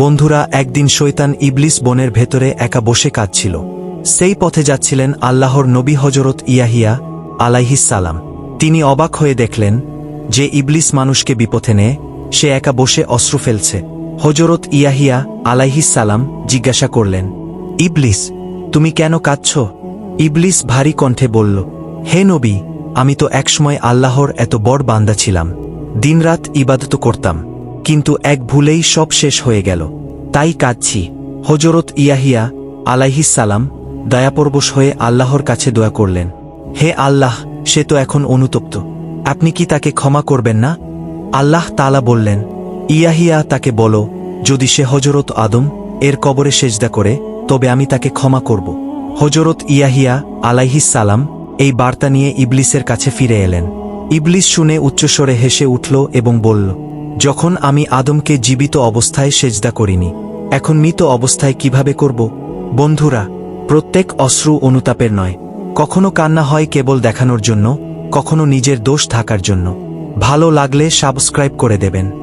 বন্ধুরা, একদিন শৈতান ইবলিস বনের ভেতরে একা বসে কাঁদছিল। সেই পথে যাচ্ছিলেন আল্লাহর নবী হজরত ইয়াহিয়া সালাম। তিনি অবাক হয়ে দেখলেন যে ইবলিস মানুষকে বিপথে নেয় সে একা বসে অশ্রু ফেলছে। হজরত ইয়াহিয়া সালাম জিজ্ঞাসা করলেন, ইবলিস, তুমি কেন কাঁদছ? ইবলিস ভারী কণ্ঠে বলল, হে নবী, আমি তো একসময় আল্লাহর এত বড় বান্দা ছিলাম। দিনরাত ইবাদত করতাম। কিন্তু এক ভুলেই সব শেষ হয়ে গেল। তাই কাঁদছি। হজরত ইয়াহিয়া আলাইহিস সালাম দয়াপরবশ হয়ে আল্লাহর কাছে দোয়া করলেন। হে আল্লাহ, সে তো এখন অনুতপ্ত। আপনি কি তাকে ক্ষমা করবেন না? আল্লাহ তালা বললেন, ইয়াহিয়া তাকে বলো, যদি সে হজরত আদম এর কবরে সেজদা করে, তবে আমি তাকে ক্ষমা করব। হজরত ইয়াহিয়া আলাইহিস সালাম এই বার্তা নিয়ে ইবলিসের কাছে ফিরে এলেন। ইবলিস শুনে উচ্চস্বরে হেসে উঠল এবং বলল যখন আমি আদমকে জীবিত অবস্থায় সেজদা করিনি, এখন মৃত অবস্থায় কীভাবে করব? বন্ধুরা, প্রত্যেক অশ্রু অনুতাপের নয়। কখনো কান্না হয় কেবল দেখানোর জন্য, কখনো নিজের দোষ থাকার জন্য। ভালো লাগলে সাবস্ক্রাইব করে দেবেন।